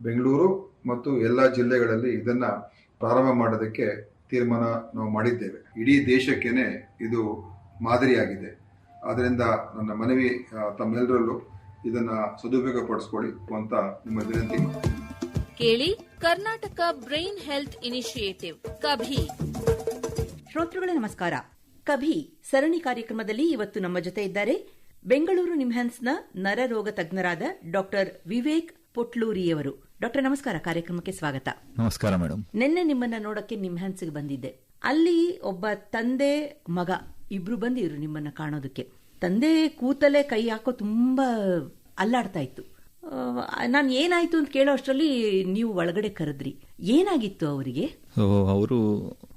ಬೆಂಗಳೂರು ಮತ್ತು ಎಲ್ಲ ಜಿಲ್ಲೆಗಳಲ್ಲಿ ಇದನ್ನ ಪ್ರಾರಂಭ ಮಾಡೋದಕ್ಕೆ ತೀರ್ಮಾನ ನಾವು ಮಾಡಿದ್ದೇವೆ. ಇಡೀ ದೇಶಕ್ಕೇನೆ ಇದು ಮಾದರಿಯಾಗಿದೆ. ಆದ್ದರಿಂದ ನನ್ನ ಮನವಿ ತಮ್ಮೆಲ್ಲರಲ್ಲೂ ಇದನ್ನ ಸದುಪಯೋಗ ಪಡಿಸ್ಕೊಳ್ಳಿ ಅಂತ ನಿಮ್ಮ ವಿನಂತಿ. ಕೇಳಿ Karnataka brain health initiative KaBHI. ಶ್ರೋತೃಗಳ ನಮಸ್ಕಾರ. ಕಭಿ ಸರಣಿ ಕಾರ್ಯಕ್ರಮದಲ್ಲಿ ಇವತ್ತು ನಮ್ಮ ಜೊತೆ ಇದ್ದಾರೆ ಬೆಂಗಳೂರು ನಿಮ್ಹಾನ್ಸ್ನ ನರರೋಗ ತಜ್ಞರಾದ ಡಾಕ್ಟರ್ ವಿವೇಕ್ ಪೊಟ್ಲೂರಿಯವರು. ಡಾಕ್ಟರ್ ನಮಸ್ಕಾರ. ಕಾರ್ಯಕ್ರಮಕ್ಕೆ ಸ್ವಾಗತ. ನಮಸ್ಕಾರ ಮೇಡಮ್ ನಿನ್ನೆ ನಿಮ್ಮನ್ನ ನೋಡಕ್ಕೆ ನಿಮ್ಹಾನ್ಸ್ಗೆ ಬಂದಿದ್ದೆ. ಅಲ್ಲಿ ಒಬ್ಬ ತಂದೆ ಮಗ ಇಬ್ರು ಬಂದಿದ್ರು ನಿಮ್ಮನ್ನ ಕಾಣೋದಕ್ಕೆ. ತಂದೆ ಕೂತಲೆ ಕೈ ಹಾಕೋ ತುಂಬಾ ಅಲ್ಲಾಡ್ತಾ ಇತ್ತು. ನಾನು ಏನಾಯ್ತು ಅಂತ ಕೇಳೋ ಅಷ್ಟರಲ್ಲಿ ನೀವು ಒಳಗಡೆ ಕರೆದ್ರಿ. ಏನಾಗಿತ್ತು ಅವರಿಗೆ? ಅವರು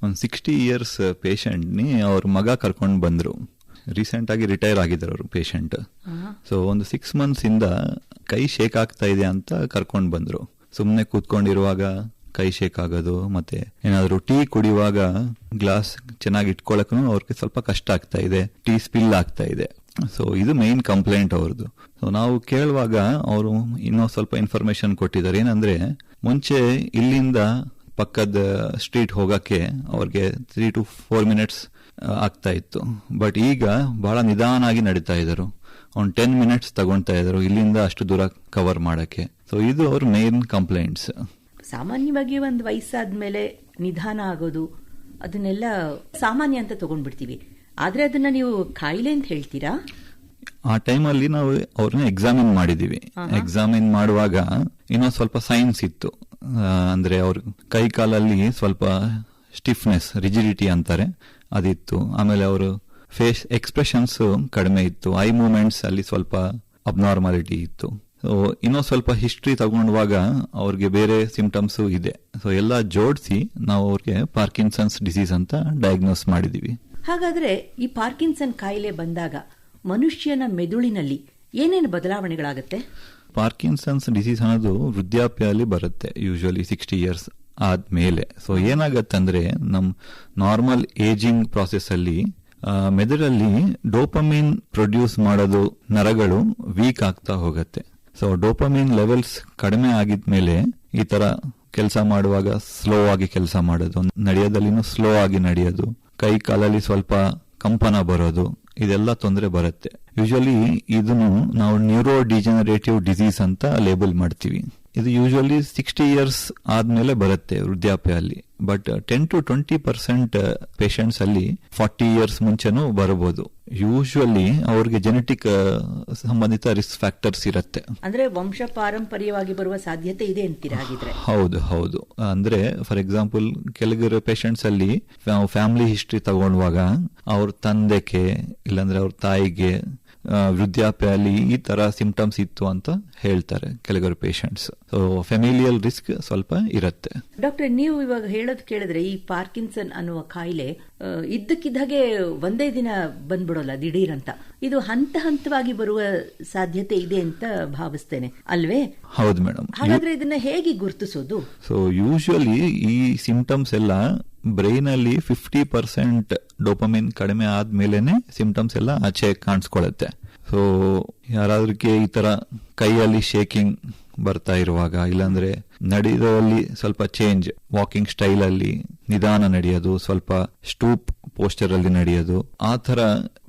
ಒಂದು ಸಿಕ್ಸ್ಟಿ ಇಯರ್ಸ್ ಪೇಷಂಟ್ನಿ ಅವ್ರ ಮಗ ಕರ್ಕೊಂಡು ಬಂದ್ರು. ರೀಸೆಂಟ್ ಆಗಿ ರಿಟೈರ್ ಆಗಿದ್ದಾರೆ ಅವರು ಪೇಷಂಟ್ ಸೊ ಒಂದು ಸಿಕ್ಸ್ ಮಂತ್ಸ್ ಇಂದ ಕೈ ಶೇಕ್ ಆಗ್ತಾ ಇದೆ ಅಂತ ಕರ್ಕೊಂಡು ಬಂದ್ರು. ಸುಮ್ಮನೆ ಕೂತ್ಕೊಂಡಿರುವಾಗ ಕೈ ಶೇಕ್ ಆಗೋದು, ಮತ್ತೆ ಏನಾದರೂ ಟೀ ಕುಡಿಯುವಾಗ ಗ್ಲಾಸ್ ಚೆನ್ನಾಗಿ ಇಟ್ಕೊಳಕ್ಕೂ ಅವ್ರಿಗೆ ಸ್ವಲ್ಪ ಕಷ್ಟ ಆಗ್ತಾ ಇದೆ, ಟೀ ಸ್ಪಿಲ್ ಆಗ್ತಾ ಇದೆ. ಸೊ ಇದು ಮೇನ್ ಕಂಪ್ಲೇಂಟ್ ಅವ್ರದ್ದು. ಸೊ ನಾವು ಕೇಳುವಾಗ ಅವರು ಇನ್ನೂ ಸ್ವಲ್ಪ ಇನ್ಫಾರ್ಮೇಶನ್ ಕೊಟ್ಟಿದ್ದಾರೆ. ಏನಂದ್ರೆ, ಮುಂಚೆ ಇಲ್ಲಿಂದ ಪಕ್ಕದ ಸ್ಟ್ರೀಟ್ ಹೋಗಕ್ಕೆ ಅವ್ರಿಗೆ ತ್ರೀ ಟು ಫೋರ್ ಮಿನಿಟ್ಸ್ ಆಗ್ತಾ ಇತ್ತು. ಬಟ್ ಈಗ ಬಹಳ ನಿಧಾನಾಗಿ ನಡೀತಾ ಇದ್ರು ಒಂದು ಟೆನ್ ಮಿನಿಟ್ಸ್ ತಗೊಂತಾ ಇದ್ರು. ಇಲ್ಲಿಂದ ಅಷ್ಟು ದೂರ ಕವರ್ ಮಾಡಕ್ಕೆ. ಸೊ ಇದು ಅವ್ರ ಮೇನ್ ಕಂಪ್ಲೇಂಟ್ಸ್ ಸಾಮಾನ್ಯವಾಗಿ ಒಂದು ವಯಸ್ಸಾದ್ಮೇಲೆ ನಿಧಾನ ಆಗೋದು ಅದನ್ನೆಲ್ಲ ಸಾಮಾನ್ಯ ಅಂತ ತಗೊಂಡ್ಬಿಡ್ತೀವಿ. ಆದ್ರೆ ಅದನ್ನ ನೀವು ಕಾಯಿಲೆ ಅಂತ ಹೇಳ್ತೀರಾ? ಆ ಟೈಮಲ್ಲಿ ನಾವು ಅವ್ರನ್ನ ಎಕ್ಸಾಮಿನ್ ಮಾಡಿದೀವಿ. ಎಕ್ಸಾಮಿನ್ ಮಾಡುವಾಗ ಇನ್ನೊಂದು ಸ್ವಲ್ಪ ಸೈನ್ಸ್ ಇತ್ತು. ಅಂದ್ರೆ ಅವ್ರ ಕೈ ಕಾಲಲ್ಲಿ ಸ್ವಲ್ಪ ಸ್ಟಿಫ್ನೆಸ್ ರಿಜಿಡಿಟಿ ಅಂತಾರೆ ಅದಿತ್ತು. ಆಮೇಲೆ ಅವರು ಫೇಸ್ ಎಕ್ಸ್ಪ್ರೆಷನ್ಸ್ ಕಡಿಮೆ ಇತ್ತು. ಐ ಮೂಮೆಂಟ್ಸ್ ಅಲ್ಲಿ ಸ್ವಲ್ಪ ಅಬ್ನಾರ್ಮಾಲಿಟಿ ಇತ್ತು. ಸೊ ಇನ್ನೂ ಸ್ವಲ್ಪ ಹಿಸ್ಟ್ರಿ ತಗೊಂಡುವಾಗ ಅವ್ರಿಗೆ ಬೇರೆ ಸಿಂಪ್ಟಮ್ಸ್ ಇದೆ. ಸೊ ಎಲ್ಲ ಜೋಡಿಸಿ ನಾವು ಅವ್ರಿಗೆ ಪಾರ್ಕಿನ್ಸನ್ಸ್ ಡಿಸೀಸ್ ಅಂತ ಡಯಾಗ್ನೋಸ್ ಮಾಡಿದೀವಿ. ಹಾಗಾದ್ರೆ ಈ ಪಾರ್ಕಿನ್ಸನ್ ಕಾಯಿಲೆ ಬಂದಾಗ ಮನುಷ್ಯನ ಮೆದುಳಿನಲ್ಲಿ ಏನೇನು ಬದಲಾವಣೆಗಳಾಗುತ್ತೆ? ಪಾರ್ಕಿನ್ಸನ್ಸ್ ಡಿಸೀಸ್ ಅನ್ನೋದು ವೃದ್ಧಾಪ್ಯಲ್ಲಿ ಬರುತ್ತೆ ಯೂಶುವಲಿ ಸಿಕ್ಸ್ಟಿ ಇಯರ್ಸ್ ಆದ್ಮೇಲೆ. ಸೊ ಏನಾಗತ್ತಂದ್ರೆ ನಮ್ಮ ನಾರ್ಮಲ್ ಏಜಿಂಗ್ ಪ್ರಾಸೆಸ್ ಅಲ್ಲಿ ಮೆದುಳಲ್ಲಿ ಡೋಪಮೀನ್ ಪ್ರೊಡ್ಯೂಸ್ ಮಾಡೋದು ನರಗಳು ವೀಕ್ ಆಗ್ತಾ ಹೋಗುತ್ತೆ. ಸೊ ಡೋಪಮೀನ್ ಲೆವೆಲ್ಸ್ ಕಡಿಮೆ ಆಗಿದ್ಮೇಲೆ ಈ ತರ ಕೆಲಸ ಮಾಡುವಾಗ ಸ್ಲೋ ಆಗಿ ಕೆಲಸ ಮಾಡೋದು, ನಡೆಯೋದಲ್ಲಿನೂ ಸ್ಲೋ ಆಗಿ ನಡೆಯೋದು, ಕೈ ಕಾಲಲ್ಲಿ ಸ್ವಲ್ಪ ಕಂಪನ ಬರೋದು, ಇದೆಲ್ಲ ತೊಂದರೆ ಬರುತ್ತೆ. ಯೂಶಲಿ ಇದನ್ನು ನಾವು ನ್ಯೂರೋ ಡಿಜನರೇಟಿವ್ ಡಿಸೀಸ್ ಅಂತ ಲೇಬಲ್ ಮಾಡ್ತೀವಿ. ಇದು ಯೂಶುವಲಿ ಸಿಕ್ಸ್ಟಿ ಇಯರ್ಸ್ ಆದಮೇಲೆ ಬರುತ್ತೆ ವೃದ್ಧಾಪ್ಯ ಅಲ್ಲಿ but ten to twenty percent patients ಅಲ್ಲಿ ಫಾರ್ಟಿ ಇಯರ್ಸ್ ಮುಂಚೆನೂ ಬರಬಹುದು. ಯೂಶುವಲಿ ಅವ್ರಿಗೆ ಜೆನೆಟಿಕ್ ಸಂಬಂಧಿತ ರಿಸ್ಕ್ ಫ್ಯಾಕ್ಟರ್ಸ್ ಇರುತ್ತೆ. ಅಂದ್ರೆ ವಂಶ ಪಾರಂಪರ್ಯವಾಗಿ ಬರುವ ಸಾಧ್ಯತೆ ಇದೆ ಅಂತೀರಾ ಹೌದು ಹೌದು. ಅಂದ್ರೆ ಫಾರ್ ಎಕ್ಸಾಂಪಲ್ ಕೆಲವರು ಪೇಷಂಟ್ಸ್ ಅಲ್ಲಿ ಫ್ಯಾಮಿಲಿ ಹಿಸ್ಟ್ರಿ ತಗೊಂಡಾಗ ಅವ್ರ ತಂದೆಗೆ ಇಲ್ಲಾಂದ್ರೆ ಅವ್ರ ತಾಯಿಗೆ ಆ, ವೃದ್ಧಾಪ್ಯ ಅಲ್ಲಿ ಈ ತರ ಸಿಂಪ್ಟಮ್ಸ್ ಇತ್ತು ಅಂತ ಹೇಳ್ತಾರೆ ಕೆಲವರು ಪೇಷಂಟ್ಸ್ ಸೊ ಫೆಮಿಲಿಯಲ್ ರಿಸ್ಕ್ ಸ್ವಲ್ಪ ಇರುತ್ತೆ. ಡಾಕ್ಟರ್ ನೀವು ಇವಾಗ ಹೇಳೋದು ಕೇಳಿದ್ರೆ ಈ ಪಾರ್ಕಿನ್ಸನ್ ಅನ್ನುವ ಕಾಯಿಲೆ ಇದ್ದಕ್ಕಿದ್ದಾಗೆ ಒಂದೇ ದಿನ ಬಂದ್ಬಿಡೋಲ್ಲ ದಿಢೀರ್ ಅಂತ ಇದು ಹಂತ ಹಂತವಾಗಿ ಬರುವ ಸಾಧ್ಯತೆ ಇದೆ ಅಂತ ಭಾವಿಸ್ತೇನೆ. ಅಲ್ವೇ? ಹೌದು ಮೇಡಮ್. ಹಾಗಾದ್ರೆ ಇದನ್ನ ಹೇಗೆ ಗುರುತಿಸೋದು? ಸೊ ಯೂಶುವಲಿ ಈ ಸಿಂಪ್ಟಮ್ಸ್ ಎಲ್ಲ ಬ್ರೈನ್ ಅಲ್ಲಿ ಫಿಫ್ಟಿ ಪರ್ಸೆಂಟ್ ಡೋಪಮಿನ್ ಕಡಿಮೆ ಆದ್ಮೇಲೆನೆ ಸಿಂಪ್ಟಮ್ಸ್ ಎಲ್ಲ ಆಚೆ ಕಾಣಿಸ್ಕೊಳ್ಳುತ್ತೆ. ಸೊ ಯಾರಾದ್ರಿಗೆ ಈ ತರ ಕೈಯಲ್ಲಿ ಶೇಕಿಂಗ್ ಬರ್ತಾ ಇರುವಾಗ, ಇಲ್ಲಾಂದ್ರೆ ನಡೆಯೋದ್ರಲ್ಲಿ ಸ್ವಲ್ಪ ಚೇಂಜ್ ವಾಕಿಂಗ್ ಸ್ಟೈಲ್ ಅಲ್ಲಿ ನಿಧಾನ ನಡೆಯೋದು, ಸ್ವಲ್ಪ ಸ್ಟೂಪ್ ಪೋಸ್ಟರ್ ಅಲ್ಲಿ ನಡೆಯೋದು, ಆ ತರ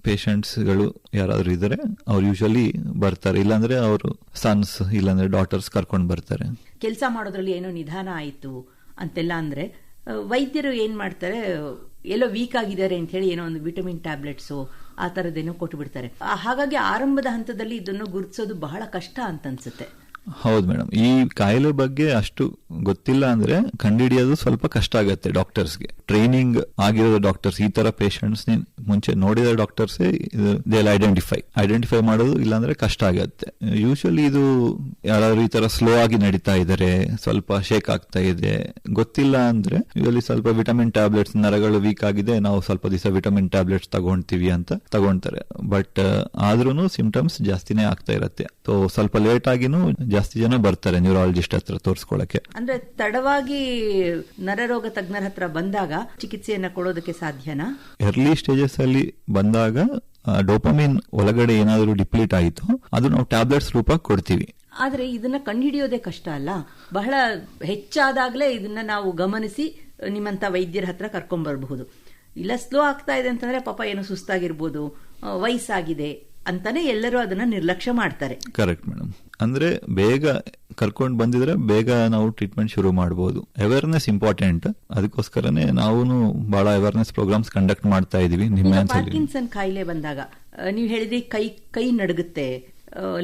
ಪೇಷಂಟ್ಸ್ಗಳು ಯಾರಾದ್ರೂ ಇದ್ರೆ ಅವ್ರು ಯೂಶಲಿ ಬರ್ತಾರೆ. ಇಲ್ಲಾಂದ್ರೆ ಅವರು ಸನ್ಸ್ ಇಲ್ಲಾಂದ್ರೆ ಡಾಟರ್ಸ್ ಕರ್ಕೊಂಡು ಬರ್ತಾರೆ. ಕೆಲಸ ಮಾಡೋದ್ರಲ್ಲಿ ಏನೋ ನಿಧಾನ ಆಯಿತು ಅಂತೆಲ್ಲ ಅಂದ್ರೆ ವೈದ್ಯರು ಏನ್ ಮಾಡ್ತಾರೆ, ಎಲ್ಲೋ ವೀಕ್ ಆಗಿದ್ದಾರೆ ಅಂತ ಹೇಳಿ ಏನೋ ಒಂದು ವಿಟಮಿನ್ ಟ್ಯಾಬ್ಲೆಟ್ಸು ಆ ತರದೇನೋ ಕೊಟ್ಟು ಬಿಡ್ತಾರೆ ಹಾಗಾಗಿ ಆರಂಭದ ಹಂತದಲ್ಲಿ ಇದನ್ನು ಗುರುತಿಸೋದು ಬಹಳ ಕಷ್ಟ ಅಂತ ಅನ್ಸುತ್ತೆ. ಹೌದು ಮೇಡಮ್. ಈ ಕಾಯಿಲೆ ಬಗ್ಗೆ ಅಷ್ಟು ಗೊತ್ತಿಲ್ಲ ಅಂದ್ರೆ ಕಂಡುಹಿಡಿಯೋದು ಸ್ವಲ್ಪ ಕಷ್ಟ ಆಗತ್ತೆ ಡಾಕ್ಟರ್ಸ್ಗೆ. ಟ್ರೈನಿಂಗ್ ಆಗಿರೋ ಡಾಕ್ಟರ್ಸ್, ಈ ತರ ಪೇಷಂಟ್ಸ್ ಮುಂಚೆ ನೋಡಿದ ಡಾಕ್ಟರ್ಸ್ ದೇಲ್ ಐಡೆಂಟಿಫೈ ಐಡೆಂಟಿಫೈ ಮಾಡೋದು ಇಲ್ಲಾಂದ್ರೆ ಕಷ್ಟ ಆಗತ್ತೆ. ಯೂಶಲಿ ಇದು ಯಾರಾದ್ರೂ ಈ ತರ ಸ್ಲೋ ಆಗಿ ನಡೀತಾ ಇದ್ದಾರೆ ಸ್ವಲ್ಪ ಶೇಕ್ ಆಗ್ತಾ ಇದೆ. ಗೊತ್ತಿಲ್ಲ ಅಂದ್ರೆ ಇದರಲ್ಲಿ ಸ್ವಲ್ಪ ವಿಟಮಿನ್ ಟ್ಯಾಬ್ಲೆಟ್ಸ್ ನರಗಳು ವೀಕ್ ಆಗಿದೆ ನಾವು ಸ್ವಲ್ಪ ದಿವಸ ವಿಟಮಿನ್ ಟ್ಯಾಬ್ಲೆಟ್ಸ್ ತಗೊಂತೀವಿ ಅಂತ ತಗೊಂತಾರೆ. ಬಟ್ ಆದ್ರೂ ಸಿಂಪ್ಟಮ್ಸ್ ಜಾಸ್ತಿನೇ ಆಗ್ತಾ ಇರತ್ತೆ. ಸೊ ಸ್ವಲ್ಪ ಲೇಟ್ ಆಗಿನೂ ಜಾಸ್ತಿ ಜನ ಬರ್ತಾರೆ ನ್ಯೂರಾಲಜಿಸ್ಟ್ ಹತ್ರ ತೋರಿಸ್ಕೊಳಕ್ಕೆ. ಅಂದ್ರೆ ತಡವಾಗಿ ನರರೋಗ ತಜ್ಞರ ಹತ್ರ ಬಂದಾಗ ಚಿಕಿತ್ಸೆಯನ್ನ ಕೊಡೋದಕ್ಕೆ ಸಾಧ್ಯನಾ? ಎರ್ಲಿ ಸ್ಟೇಜಸ್ ಅಲ್ಲಿ ಬಂದಾಗ ಡೋಪಮಿನ್ ಒಳಗಡೆ ಏನಾದರೂ ಡಿಪ್ಲೀಟ್ ಆಯಿತು ಅದು ನಾವು ಟ್ಯಾಬ್ಲೆಟ್ಸ್ ರೂಪ ಕೊಡ್ತೀವಿ. ಆದ್ರೆ ಇದನ್ನ ಕಂಡುಹಿಡಿಯೋದೇ ಕಷ್ಟ ಅಲ್ಲ? ಬಹಳ ಹೆಚ್ಚಾದಾಗಲೇ ಇದನ್ನ ನಾವು ಗಮನಿಸಿ ನಿಮ್ಮಂತ ವೈದ್ಯರ ಹತ್ರ ಕರ್ಕೊಂಡ್ ಬರಬಹುದು ಇಲ್ಲ ಸ್ಲೋ ಆಗ್ತಾ ಇದೆ ಅಂತಂದ್ರೆ ಪಾಪ ಏನೋ ಸುಸ್ತಾಗಿರ್ಬೋದು ವಯಸ್ಸಾಗಿದೆ ಅಂತಾನೆ ಎಲ್ಲರೂ ಅದನ್ನ ನಿರ್ಲಕ್ಷ್ಯ ಮಾಡ್ತಾರೆ. Correct madam. ಅಂದ್ರೆ ಬೇಗ ಕರ್ಕೊಂಡು ಬಂದಿದ್ರೆ ಬೇಗ ನಾವು ಟ್ರೀಟ್ಮೆಂಟ್ ಶುರು ಮಾಡಬಹುದು ಅವೇರ್ನೆಸ್ ಇಂಪಾರ್ಟೆಂಟ್ ಅದಕ್ಕೋಸ್ಕರನೇ ನಾವು ಬಹಳ ಅವೇರ್ನೆಸ್ ಪ್ರೋಗ್ರಾಮ್ಸ್ ಕಂಡಕ್ಟ್ ಮಾಡ್ತಾ ಇದೀವಿ ನಿಮ್ಮ ಪಾರ್ಕಿನ್ಸನ್ ಕಾಯಿಲೆ ಬಂದಾಗ ನೀವು ಹೇಳಿದ್ರಿ ಕೈ ಕೈ ನಡುಗುತ್ತೆ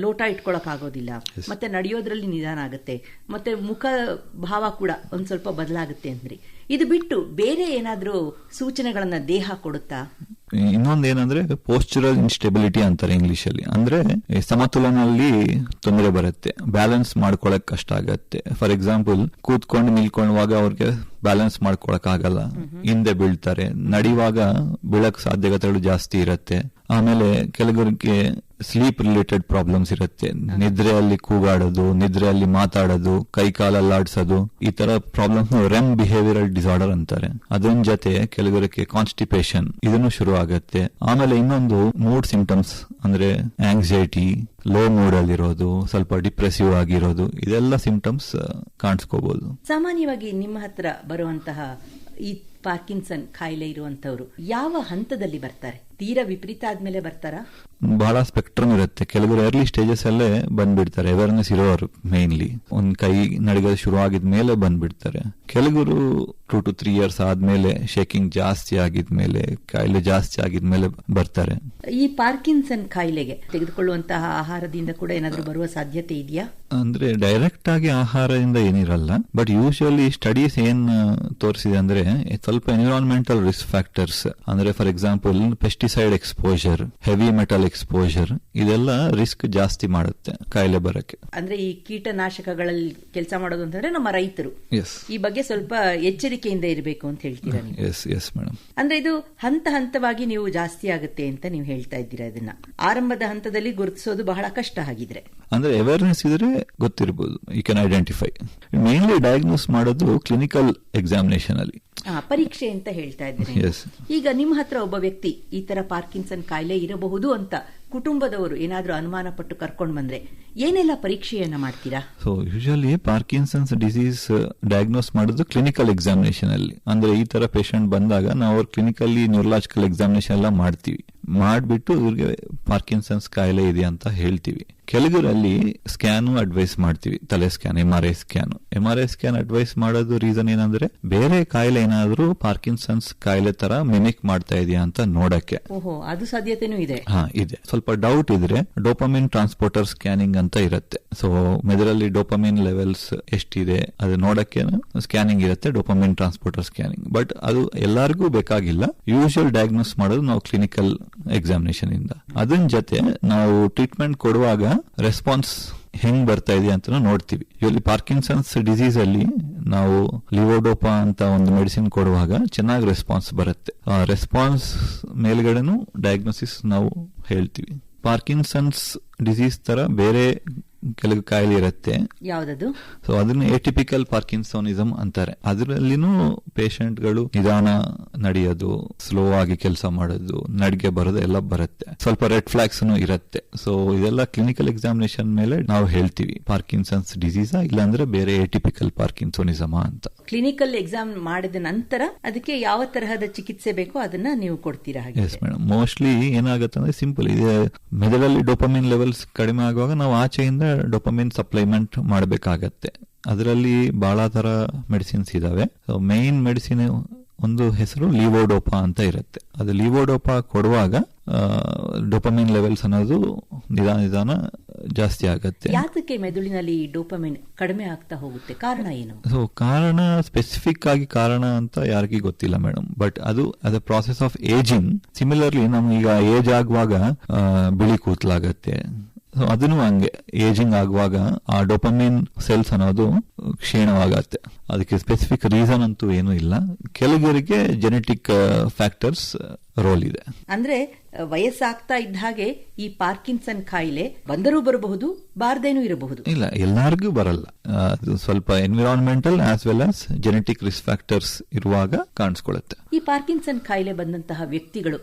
ಲೋಟ ಇಟ್ಕೊಳಕ್ ಆಗೋದಿಲ್ಲ ಮತ್ತೆ ನಡೆಯೋದ್ರಲ್ಲಿ ನಿಧಾನ ಆಗುತ್ತೆ. ಮತ್ತೆ ಮುಖ ಭಾವ ಕೂಡ ಒಂದ್ ಸ್ವಲ್ಪ ಬದಲಾಗುತ್ತೆ ಅಂದ್ರಿ. ಇದು ಬಿಟ್ಟು ಬೇರೆ ಏನಾದರೂ ಸೂಚನೆಗಳನ್ನ ದೇಹ ಕೊಡುತ್ತಾ? ಇನ್ನೊಂದು ಏನಂದ್ರೆ ಪೋಸ್ಚರಲ್ ಇನ್ಸ್ಟೆಬಿಲಿಟಿ ಅಂತಾರೆ ಇಂಗ್ಲಿಷ್ ಅಲ್ಲಿ ಅಂದ್ರೆ ಸಮತೋಲನ ಸಮತೋಲನಲ್ಲಿ ತೊಂದರೆ ಬರುತ್ತೆ ಬ್ಯಾಲೆನ್ಸ್ ಮಾಡ್ಕೊಳಕ್ ಕಷ್ಟ ಆಗತ್ತೆ. ಫಾರ್ ಎಕ್ಸಾಂಪಲ್ ಕೂತ್ಕೊಂಡು ನಿಲ್ಕೊಳ್ಳುವಾಗ ಅವ್ರಿಗೆ ಬ್ಯಾಲೆನ್ಸ್ ಮಾಡ್ಕೊಳಕ್ ಆಗಲ್ಲ ಹಿಂದೆ ಬೀಳ್ತಾರೆ. ನಡೆಯುವಾಗ ಬೀಳಕ್ ಸಾಧ್ಯತೆಗಳು ಜಾಸ್ತಿ ಇರತ್ತೆ. ಆಮೇಲೆ ಕೆಲವರಿಗೆ ಸ್ಲೀಪ್ ರಿಲೇಟೆಡ್ ಪ್ರಾಬ್ಲಮ್ಸ್ ಇರುತ್ತೆ. ನಿದ್ರೆಯಲ್ಲಿ ಕೂಗಾಡೋದು ನಿದ್ರೆಯಲ್ಲಿ ಮಾತಾಡೋದು ಕೈ ಕಾಲಲ್ಲಾಡ್ಸೋದು ಈ ತರ ಪ್ರಾಬ್ಲಮ್ಸ್ ರೆಮ್ ಬಿಹೇವಿಯರಲ್ ಡಿಸಾರ್ಡರ್ ಅಂತಾರೆ. ಅದ್ರ ಜೊತೆ ಕೆಲವರಿಗೆ ಕಾನ್ಸ್ಟಿಪೇಷನ್ ಇದನ್ನು ಶುರು ಆಗುತ್ತೆ. ಆಮೇಲೆ ಇನ್ನೊಂದು ಮೂಡ್ ಸಿಂಪ್ಟಮ್ಸ್ ಅಂದ್ರೆ ಆಂಗ್ಸೈಟಿ ಲೋ ಮೂಡ್ ಅಲ್ಲಿರೋದು ಸ್ವಲ್ಪ ಡಿಪ್ರೆಸಿವ್ ಆಗಿರೋದು ಇದೆಲ್ಲ ಸಿಂಪ್ಟಮ್ಸ್ ಕಾಣಿಸ್ಕೋಬಹುದು ಸಾಮಾನ್ಯವಾಗಿ ನಿಮ್ಮ ಹತ್ರ ಬರುವಂತಹ ಈ ಪಾರ್ಕಿನ್ಸನ್ ಕಾಯಿಲೆ ಇರುವಂತವರು ಯಾವ ಹಂತದಲ್ಲಿ ಬರ್ತಾರೆ? ತೀರಾ ವಿಪರೀತ ಆದ್ಮೇಲೆ ಬರ್ತಾರಾ? ಬಹಳ ಸ್ಪೆಕ್ಟ್ರಮ್ ಇರುತ್ತೆ. ಕೆಲವರು ಎರ್ಲಿ ಸ್ಟೇಜಸ್ ಅಲ್ಲೇ ಬಂದ್ಬಿಡ್ತಾರೆ. ಅವೇರ್ನೆಸ್ ಇರೋರು ಮೇನ್ಲಿ ಒಂದ್ ಕೈ ನಡಿಗೋದು ಶುರು ಆಗಿದ ಮೇಲೆ ಬಂದ್ಬಿಡ್ತಾರೆ. ಕೆಲವರು ಟೂ ಟು ತ್ರೀ ಇಯರ್ಸ್ ಆದ್ಮೇಲೆ ಶೇಕಿಂಗ್ ಜಾಸ್ತಿ ಆಗಿದ್ಮೇಲೆ ಕಾಯಿಲೆ ಜಾಸ್ತಿ ಆಗಿದ್ಮೇಲೆ ಬರ್ತಾರೆ. ಈ ಪಾರ್ಕಿನ್ಸನ್ ಕಾಯಿಲೆಗೆ ತೆಗೆದುಕೊಳ್ಳುವಂತಹ ಆಹಾರದಿಂದ ಕೂಡ ಏನಾದ್ರೂ ಬರುವ ಸಾಧ್ಯತೆ ಇದೆಯಾ? ಅಂದ್ರೆ ಡೈರೆಕ್ಟ್ ಆಗಿ ಆಹಾರದಿಂದ ಏನಿರಲ್ಲ ಬಟ್ ಯೂಶುವಲಿ ಸ್ಟಡೀಸ್ ಏನ್ ತೋರಿಸಿದೆ ಅಂದ್ರೆ ಸ್ವಲ್ಪ ಎನ್ವಿರಾನ್ಮೆಂಟಲ್ ರಿಸ್ಕ್ ಫ್ಯಾಕ್ಟರ್ಸ್ ಅಂದ್ರೆ for example pesticide exposure heavy metal exposure ಇದೆಲ್ಲ ರಿಸ್ಕ್ ಜಾಸ್ತಿ ಮಾಡುತ್ತೆ ಕಾಯಿಲೆ ಬರಕ್ಕೆ. ಅಂದ್ರೆ ಈ ಕೀಟನಾಶಕಗಳಲ್ಲಿ ಕೆಲಸ ಮಾಡೋದು ಅಂತಂದ್ರೆ ನಮ್ಮ ರೈತರು. ಈ ಬಗ್ಗೆ ಸ್ವಲ್ಪ ಎಚ್ಚರಿಕೆಯಿಂದ ಇರಬೇಕು ಅಂತ ಹೇಳ್ತೀರಾ ನೀವು? ಎಸ್ ಎಸ್ ಮೇಡಮ್ ಅಂದ್ರೆ ಇದು ಹಂತ ಹಂತವಾಗಿ ನೀವು ಜಾಸ್ತಿ ಆಗುತ್ತೆ ಅಂತ ನೀವು ಹೇಳ್ತಾ ಇದ್ದೀರಾ ಇದನ್ನ. ಆರಂಭದ ಹಂತದಲ್ಲಿ ಗುರುತಿಸೋದು ಬಹಳ ಕಷ್ಟ ಆಗಿದ್ರೆ ಅಂದ್ರೆ ಅವೇರ್ನೆಸ್ ಇದ್ರೆ ಗೊತ್ತಿರಬಹುದು you can identify mainly diagnose ಮಾಡೋದು ಕ್ಲಿನಿಕಲ್ ಎಕ್ಸಾಮಿನೇಷನ್ ಅಲ್ಲಿ. ಪರೀಕ್ಷೆ ಅಂತ ಹೇಳ್ತಾ ಇದ್ದೀನಿ. ಈಗ ನಿಮ್ಮ ಹತ್ರ ಒಬ್ಬ ವ್ಯಕ್ತಿ ಈ ತರ ಪಾರ್ಕಿನ್ಸನ್ ಕಾಯಿಲೆ ಇರಬಹುದು ಅಂತ ಕುಟುಂಬದವರು ಏನಾದರೂ ಅನುಮಾನ ಪಟ್ಟು ಕರ್ಕೊಂಡು ಬಂದ್ರೆ ಏನೆಲ್ಲ ಪರೀಕ್ಷೆಯನ್ನ ಮಾಡ್ತೀರಾ? So usually Parkinson's disease diagnose ಮಾಡೋದು ಕ್ಲಿನಿಕಲ್ ಎಕ್ಸಾಮಿನೇಷನ್ ಅಲ್ಲಿ. ಅಂದ್ರೆ ಈ ತರ ಪೇಷಂಟ್ ಬಂದಾಗ ನಾವು ಅವ್ರ ಕ್ಲಿನಿಕಲ್ಲಿ ನ್ಯೂರಲಾಜಿಕಲ್ ಎಕ್ಸಾಮಿನೇಷನ್ ಎಲ್ಲ ಮಾಡ್ತೀವಿ. ಮಾಡ್ಬಿಟ್ಟು ಇವ್ರಿಗೆ ಪಾರ್ಕಿನ್ಸನ್ಸ್ ಕಾಯಿಲೆ ಇದೆ ಅಂತ ಹೇಳ್ತೀವಿ. ಕೆಲವರಲ್ಲಿ ಸ್ಕ್ಯಾನು ಅಡ್ವೈಸ್ ಮಾಡ್ತೀವಿ ತಲೆ scan M R I scan M R I scan advise ಮಾಡೋದು ರೀಸನ್ ಏನಂದ್ರೆ ಬೇರೆ ಕಾಯಿಲೆ ಏನಾದರೂ ಪಾರ್ಕಿನ್ಸನ್ಸ್ ಕಾಯಿಲೆ ತರ ಮಿಮಿಕ್ ಮಾಡ್ತಾ ಇದೆಯಾ ಅಂತ ನೋಡಕ್ಕೆ. ಅದು ಸಾಧ್ಯತೆನೂ ಇದೆ. ಹಾ ಇದೆ. ಸ್ವಲ್ಪ ಡೌಟ್ ಇದ್ರೆ ಡೋಪಮಿನ್ ಟ್ರಾನ್ಸ್ಪೋರ್ಟರ್ ಸ್ಕ್ಯಾನಿಂಗ್ ಅಂತ ಇರುತ್ತೆ. ಸೊ ಮೆದುಳಲ್ಲಿ ಡೋಪಮಿನ್ ಲೆವೆಲ್ಸ್ ಎಷ್ಟಿದೆ ಅದು ನೋಡಕ್ಕೆ ಸ್ಕ್ಯಾನಿಂಗ್ ಇರುತ್ತೆ ಡೋಪಮಿನ್ ಟ್ರಾನ್ಸ್ಪೋರ್ಟರ್ ಸ್ಕ್ಯಾನಿಂಗ್ ಬಟ್ ಅದು ಎಲ್ಲರಿಗೂ ಬೇಕಾಗಿಲ್ಲ. ಯೂಶುವಲ್ ಡಯಾಗ್ನೋಸ್ ಮಾಡೋದು ನಾವು ಕ್ಲಿನಿಕಲ್ ಎಕ್ಸಾಮಿನೇಷನ್ ಇಂದ ಅದನ್ ಜೊತೆ ನಾವು ಟ್ರೀಟ್ಮೆಂಟ್ ಕೊಡುವಾಗ ರೆಸ್ಪಾನ್ಸ್ ಹೆಂಗ್ ಬರ್ತಾ ಇದೆ ಅಂತ ನೋಡ್ತೀವಿ. ಇಲ್ಲಿ ಪಾರ್ಕಿನ್ಸನ್ಸ್ ಡಿಸೀಸ್ ಅಲ್ಲಿ ನಾವು ಲಿವೋಡೋಪಾ ಅಂತ ಒಂದು ಮೆಡಿಸಿನ್ ಕೊಡುವಾಗ ಚೆನ್ನಾಗಿ ರೆಸ್ಪಾನ್ಸ್ ಬರುತ್ತೆ. ಆ ರೆಸ್ಪಾನ್ಸ್ ಮೇಲ್ಗಡೆನು ಡಯಾಗ್ನೋಸಿಸ್ ನಾವು ಹೇಳ್ತೀವಿ. ಪಾರ್ಕಿನ್ಸನ್ಸ್ ಡಿಸೀಸ್ ತರ ಬೇರೆ ಕೆಲವು ಕಾಯಿಲೆ ಇರುತ್ತೆ. ಯಾವ್ದದು? ಸೊ ಅದನ್ನ ಎಟಿಪಿಕಲ್ ಪಾರ್ಕಿನ್ಸೋನಿಸಮ್ ಅಂತಾರೆ. ಅದರಲ್ಲಿನೂ ಪೇಷಂಟ್ಗಳು ನಿಧಾನ ನಡೆಯೋದು ಸ್ಲೋ ಆಗಿ ಕೆಲಸ ಮಾಡೋದು ನಡಿಗೆ ಬರೋದು ಎಲ್ಲ ಬರುತ್ತೆ. ಸ್ವಲ್ಪ ರೆಡ್ ಫ್ಲಾಗ್ಸ್ ಇರುತ್ತೆ. ಸೊ ಇದೆಲ್ಲ ಕ್ಲಿನಿಕಲ್ ಎಕ್ಸಾಮಿನೇಷನ್ ಮೇಲೆ ನಾವು ಹೇಳ್ತೀವಿ. ಪಾರ್ಕಿನ್ಸನ್ಸ್ ಡಿಸೀಸ್ ಇಲ್ಲಾಂದ್ರೆ ಬೇರೆ ಎಟಿಪಿಕಲ್ ಪಾರ್ಕಿನ್ಸೋನಿಸಮ ಅಂತ. ಕ್ಲಿನಿಕಲ್ ಎಕ್ಸಾಮ್ ಮಾಡಿದ ನಂತರ ಅದಕ್ಕೆ ಯಾವ ತರಹದ ಚಿಕಿತ್ಸೆ ಬೇಕೋ ಅದನ್ನ ನೀವು ಕೊಡ್ತೀರಾ ಹಾಗೆ? ಮೋಸ್ಟ್ಲಿ ಏನಾಗುತ್ತೆ ಅಂದ್ರೆ ಸಿಂಪಲ್ ಇದೆ ಮೆದುಳಲ್ಲಿ ಡೋಪಮಿನ್ ಲೆವೆಲ್ಸ್ ಕಡಿಮೆ ಆಗುವಾಗ ನಾವು ಆಚೆಯಿಂದ ಡೋಪಮಿನ್ ಸಪ್ಲೈಮೆಂಟ್ ಮಾಡಬೇಕಾಗತ್ತೆ. ಅದರಲ್ಲಿ ಭಾಳ ಥರ ಮೆಡಿಸಿನ್ಸ್ ಇದಾವೆ. ಸೊ ಮೇನ್ ಮೆಡಿಸಿನ್ ಒಂದು ಹೆಸರು ಲಿವೋಡೋಪಾ ಅಂತ ಇರುತ್ತೆ. ಅದು ಲಿವೋಡೋಪಾ ಕೊಡುವಾಗ ಡೊಪಮಿನ್ ಲೆವೆಲ್ಸ್ ಅನ್ನೋದು ನಿಧಾನ ನಿಧಾನ ಜಾಸ್ತಿ ಆಗುತ್ತೆ. ಯಾತಕ್ಕೆ ಮೆದುಳಿನಲ್ಲಿ ಡೋಪಮಿನ್ ಕಡಿಮೆ ಆಗ್ತಾ ಹೋಗುತ್ತೆ? ಕಾರಣ ಏನು? ಸೊ ಕಾರಣ ಸ್ಪೆಸಿಫಿಕ್ ಆಗಿ ಕಾರಣ ಅಂತ ಯಾರಿಗೂ ಗೊತ್ತಿಲ್ಲ ಮೇಡಮ್. ಬಟ್ ಅದು ಅದ ಪ್ರಾಸೆಸ್ ಆಫ್ ಏಜಿಂಗ್ ಸಿಮಿಲರ್ಲಿ ನಮ್ಗೀಗ ಏಜ್ ಆಗುವಾಗ ಬಿಳಿ ಕೂತ್ಲಾಗತ್ತೆ ಅದನ್ನು ಹಂಗೆ ಏಜಿಂಗ್ ಆಗುವಾಗ ಆ ಡೊಪಮಿನ್ ಸೆಲ್ಸ್ ಅನ್ನೋದು ಕ್ಷೀಣವಾಗತ್ತೆ. ಅದಕ್ಕೆ ಸ್ಪೆಸಿಫಿಕ್ ರೀಸನ್ ಅಂತೂ ಏನೂ ಇಲ್ಲ. ಕೆಲವರಿಗೆ ಜೆನೆಟಿಕ್ ಫ್ಯಾಕ್ಟರ್ಸ್ ರೋಲ್ ಇದೆ. ಅಂದ್ರೆ ಅ, ವಯಸ್ಸಾಗ್ತಾ ಇದ್ದ ಹಾಗೆ ಈ ಪಾರ್ಕಿನ್ಸನ್ ಕಾಯಿಲೆ ಬಂದರೂ ಬರಬಹುದು ಬಾರದೇನೂ ಇರಬಹುದು? ಇಲ್ಲ ಎಲ್ಲರಿಗೂ ಬರಲ್ಲ. ಅದು ಸ್ವಲ್ಪ environmental as well as genetic risk factors ಇರುವಾಗ ಕಾಣಿಸ್ಕೊಳ್ಳುತ್ತೆ ಈ ಪಾರ್ಕಿನ್ಸನ್ ಕಾಯಿಲೆ ಬಂದಂತಹ ವ್ಯಕ್ತಿಗಳು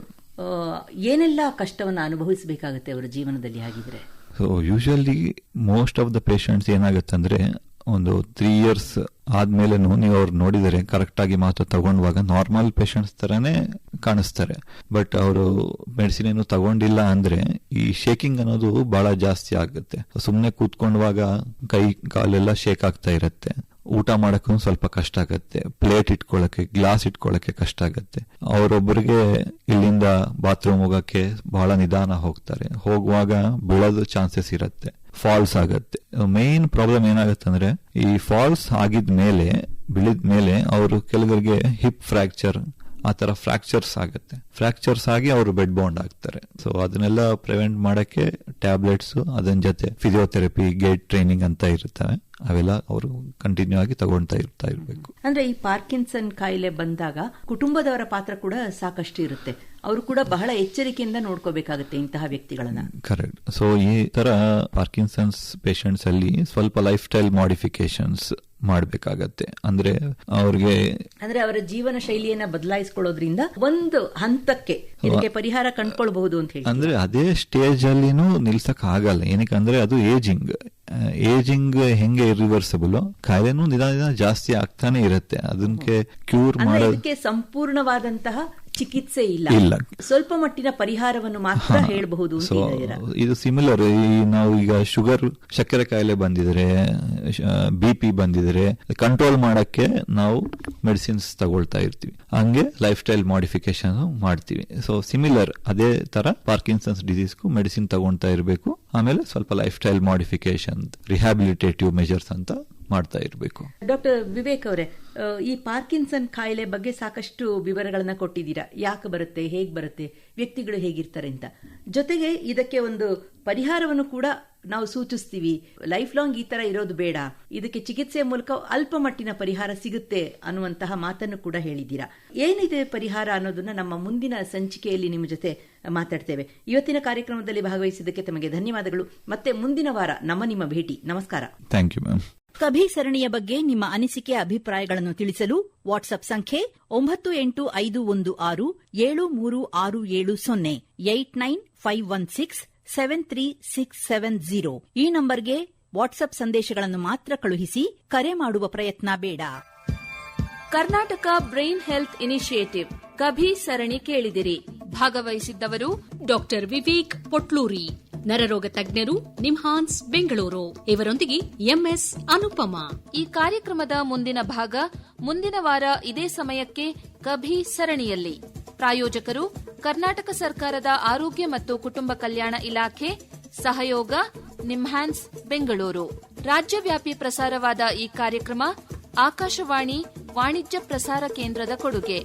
ಏನೆಲ್ಲ ಕಷ್ಟವನ್ನು ಅನುಭವಿಸಬೇಕಾಗುತ್ತೆ ಅವರ ಜೀವನದಲ್ಲಿ ಹಾಗಿದ್ರೆ? So usually most of the patients ಏನಾಗುತ್ತೆ ಅಂದರೆ ಒಂದು ತ್ರೀ ಇಯರ್ಸ್ ಆದಮೇಲೆ ನೀವು ಅವ್ರು ನೋಡಿದರೆ ಕರೆಕ್ಟಾಗಿ ಮಾತ್ರ ಮಾತು ತಗೊಂಡವಾಗ ನಾರ್ಮಲ್ ಪೇಷಂಟ್ಸ್ ತರನೇ ಕಾಣಿಸ್ತಾರೆ. ಬಟ್ ಅವರು ಮೆಡಿಸಿನ್ ಏನು ತಗೊಂಡಿಲ್ಲ ಅಂದ್ರೆ, ಈ ಶೇಕಿಂಗ್ ಅನ್ನೋದು ಬಹಳ ಜಾಸ್ತಿ ಆಗುತ್ತೆ. ಸುಮ್ಮನೆ ಕೂತ್ಕೊಂಡಾಗ ಕೈ ಕಾಲೆಲ್ಲ ಶೇಕ್ ಆಗ್ತಾ ಇರತ್ತೆ. ಊಟ ಮಾಡೋಕ್ಕೂ ಸ್ವಲ್ಪ ಕಷ್ಟ ಆಗತ್ತೆ. ಪ್ಲೇಟ್ ಇಟ್ಕೊಳ್ಳಕ್ಕೆ ಗ್ಲಾಸ್ ಇಟ್ಕೊಳ್ಳಕ್ಕೆ ಕಷ್ಟ ಆಗತ್ತೆ. ಅವರೊಬ್ಬರಿಗೆ ಇಲ್ಲಿಂದ ಬಾತ್ರೂಮ್ ಹೋಗಕ್ಕೆ ಬಹಳ ನಿಧಾನ ಹೋಗ್ತಾರೆ. ಹೋಗುವಾಗ ಬೀಳೋದು ಚಾನ್ಸಸ್ ಇರತ್ತೆ. ಫಾಲ್ಸ್ ಆಗತ್ತೆ. ಮೇನ್ ಪ್ರಾಬ್ಲಮ್ ಏನಾಗುತ್ತೆ ಅಂದ್ರೆ ಈ ಫಾಲ್ಸ್ ಆಗಿದ ಮೇಲೆ, ಬಿಳಿದ ಮೇಲೆ ಅವರು ಕೆಲವರಿಗೆ ಹಿಪ್ ಫ್ರಾಕ್ಚರ್ ಆ ತರ ಫ್ರಾಕ್ಚರ್ಸ್ ಆಗುತ್ತೆ. ಫ್ರಾಕ್ಚರ್ಸ್ ಆಗಿ ಅವರು ಬೆಡ್ ಬೌಂಡ್ ಆಗ್ತಾರೆ. ಸೊ ಅದನ್ನೆಲ್ಲ ಪ್ರಿವೆಂಟ್ ಮಾಡಕ್ಕೆ ಟ್ಯಾಬ್ಲೆಟ್ಸ್ ಅದನ್ ಜೊತೆ ಫಿಸಿಯೋಥೆರಪಿ ಗೇಟ್ ಟ್ರೈನಿಂಗ್ ಅಂತ ಇರ್ತವೆ ಅವೆಲ್ಲ ಅವರು ಕಂಟಿನ್ಯೂ ಆಗಿ ತಗೊಳ್ತಾ ಇರ್ತಾ ಇರಬೇಕು. ಅಂದ್ರೆ ಈ ಪಾರ್ಕಿನ್ಸನ್ ಕಾಯಿಲೆ ಬಂದಾಗ ಕುಟುಂಬದವರ ಪಾತ್ರ ಕೂಡ ಸಾಕಷ್ಟು ಇರುತ್ತೆ. ಅವರು ಕೂಡ ಬಹಳ ಎಚ್ಚರಿಕೆಯಿಂದ ನೋಡ್ಕೋಬೇಕಾಗುತ್ತೆ ಇಂತಹ ವ್ಯಕ್ತಿಗಳನ್ನ. ಕರೆಕ್ಟ್ ಸೊ ಈ ತರ ಪಾರ್ಕಿನ್ಸನ್ಸ್ ಪೇಷಂಟ್ಸ್ ಅಲ್ಲಿ ಸ್ವಲ್ಪ ಲೈಫ್ ಸ್ಟೈಲ್ ಮಾಡಿಫಿಕೇಶನ್ಸ್ ಮಾಡಬೇಕಾಗತ್ತೆ. ಅಂದ್ರೆ ಅವ್ರಿಗೆ ಅಂದ್ರೆ ಅವರ ಜೀವನ ಶೈಲಿಯನ್ನ ಬದಲಾಯಿಸಿಕೊಳ್ಳೋದ್ರಿಂದ ಒಂದು ಹಂತಕ್ಕೆ ಇದಕ್ಕೆ ಪರಿಹಾರ ಕಂಡ್ಕೊಳ್ಬಹುದು ಅಂತ ಹೇಳಿ ಅಂದ್ರೆ ಅದೇ ಸ್ಟೇಜ್ ಅಲ್ಲಿನೂ ನಿಲ್ಸಕ್ ಆಗಲ್ಲ ಏನಕ್ಕೆ ಅಂದ್ರೆ ಅದು ಏಜಿಂಗ್. ಏಜಿಂಗ್ ಹೆಂಗೆ ಇರಿವರ್ಸಬಲ್ ಕಾಯಿಲೆನೂ ನಿಧಾನ ನಿಧಾನ ಜಾಸ್ತಿ ಆಗ್ತಾನೆ ಇರುತ್ತೆ. ಅದಕ್ಕೆ ಕ್ಯೂರ್ ಮಾಡೋದಕ್ಕೆ ಸಂಪೂರ್ಣವಾದಂತಹ ಚಿಕಿತ್ಸೆ ಇಲ್ಲ. ಇಲ್ಲ. ಸ್ವಲ್ಪ ಮಟ್ಟಿನ ಪರಿಹಾರವನ್ನು ಮಾತ್ರ ಹೇಳಬಹುದು ಸೊ ಇದು ಸಿಮಿಲರ್ ಈ ನಾವು ಈಗ ಶುಗರ್ ಸಕ್ಕರೆ ಕಾಯಿಲೆ ಬಂದಿದ್ರೆ ಬಿ ಪಿ ಬಂದಿದ್ರೆ ಕಂಟ್ರೋಲ್ ಮಾಡಕ್ಕೆ ನಾವು ಮೆಡಿಸಿನ್ಸ್ ತಗೊಳ್ತಾ ಇರ್ತೀವಿ. ಹಂಗೆ ಲೈಫ್ ಸ್ಟೈಲ್ ಮಾಡಿಫಿಕೇಶನ್ ಮಾಡ್ತೀವಿ. ಸೊ ಸಿಮಿಲರ್ ಅದೇ ತರ ಪಾರ್ಕಿನ್ಸನ್ಸ್ ಡಿಸೀಸ್ಗೂ ಮೆಡಿಸಿನ್ ತಗೊಳ್ತಾ ಇರಬೇಕು. ಆಮೇಲೆ ಸ್ವಲ್ಪ life style modification rehabilitative measures ಅಂತ ಮಾಡ್ತಾ ಇರಬೇಕು. ಡಾಕ್ಟರ್ ವಿವೇಕ್ ಅವರೇ ಈ ಪಾರ್ಕಿನ್ಸನ್ ಕಾಯಿಲೆ ಬಗ್ಗೆ ಸಾಕಷ್ಟು ವಿವರಗಳನ್ನ ಕೊಟ್ಟಿದ್ದೀರಾ? ಯಾಕೆ ಬರುತ್ತೆ? ಹೇಗ್ ಬರುತ್ತೆ? ವ್ಯಕ್ತಿಗಳು ಹೇಗಿರ್ತಾರೆ ಅಂತ. ಜೊತೆಗೆ ಇದಕ್ಕೆ ಒಂದು ಪರಿಹಾರವನ್ನು ಕೂಡ ನಾವು ಸೂಚಿಸ್ತೀವಿ. ಲೈಫ್ ಲಾಂಗ್ ಈ ತರ ಇರೋದು ಬೇಡ. ಇದಕ್ಕೆ ಚಿಕಿತ್ಸೆಯ ಮೂಲಕ ಅಲ್ಪ ಮಟ್ಟಿನ ಪರಿಹಾರ ಸಿಗುತ್ತೆ ಅನ್ನುವಂತಹ ಮಾತನ್ನು ಕೂಡ ಹೇಳಿದ್ದೀರಾ. ಏನಿದೆ ಪರಿಹಾರ ಅನ್ನೋದನ್ನ ನಮ್ಮ ಮುಂದಿನ ಸಂಚಿಕೆಯಲ್ಲಿ ನಿಮ್ಮ ಜೊತೆ ಮಾತಾಡ್ತೇವೆ. ಇವತ್ತಿನ ಕಾರ್ಯಕ್ರಮದಲ್ಲಿ ಭಾಗವಹಿಸಿದ್ದಕ್ಕೆ ತಮಗೆ ಧನ್ಯವಾದಗಳು. ಮತ್ತೆ ಮುಂದಿನ ವಾರ ನಮ್ಮ ನಿಮ್ಮ ಭೇಟಿ. ನಮಸ್ಕಾರ. ಥ್ಯಾಂಕ್ ಯು ಮ್ಯಾಮ್ ಕಭಿ ಸರಣಿಯ ಬಗ್ಗೆ ನಿಮ್ಮ ಅನಿಸಿಕೆ ಅಭಿಪ್ರಾಯಗಳನ್ನು ತಿಳಿಸಲು ವಾಟ್ಸ್ಆಪ್ ಸಂಖ್ಯೆ ಒಂಬತ್ತು ಎಂಟು ಐದು ಒಂದು ಆರು ಏಳು ಮೂರು ಆರು ಏಳು ಸೊನ್ನೆ eight nine five one six seven three six seven zero ಈ ನಂಬರ್ಗೆ ವಾಟ್ಸ್ಆಪ್ ಸಂದೇಶಗಳನ್ನು ಮಾತ್ರ ಕಳುಹಿಸಿ ಕರೆ ಮಾಡುವ ಪ್ರಯತ್ನ ಬೇಡ. ಕರ್ನಾಟಕ ಬ್ರೈನ್ ಹೆಲ್ತ್ ಇನಿಷಿಯೇಟಿವ್, ಕಭಿ ಸರಣಿ ಕೇಳಿದಿರಿ. ಭಾಗವಹಿಸಿದ್ದವರು ಡಾಕ್ಟರ್ ವಿವೇಕ್ ಪೊಟ್ಲೂರಿ. ನರರೋಗ ತಜ್ಞರು ನಿಮ್ಹಾನ್ಸ್ ಬೆಂಗಳೂರು. ಇವರೊಂದಿಗೆ ಎಂಎಸ್ ಅನುಪಮ. ಈ ಕಾರ್ಯಕ್ರಮದ ಮುಂದಿನ ಭಾಗ ಮುಂದಿನ ವಾರ ಇದೇ ಸಮಯಕ್ಕೆ ಕಭಿ ಸರಣಿಯಲ್ಲಿ. ಪ್ರಾಯೋಜಕರು ಕರ್ನಾಟಕ ಸರ್ಕಾರದ ಆರೋಗ್ಯ ಮತ್ತು ಕುಟುಂಬ ಕಲ್ಯಾಣ ಇಲಾಖೆ, ಸಹಯೋಗ ನಿಮ್ಹಾನ್ಸ್ ಬೆಂಗಳೂರು. ರಾಜ್ಯವ್ಯಾಪಿ ಪ್ರಸಾರವಾದ ಈ ಕಾರ್ಯಕ್ರಮ ಆಕಾಶವಾಣಿ ವಾಣಿಜ್ಯ ಪ್ರಸಾರ ಕೇಂದ್ರದ ಕೊಡುಗೆ.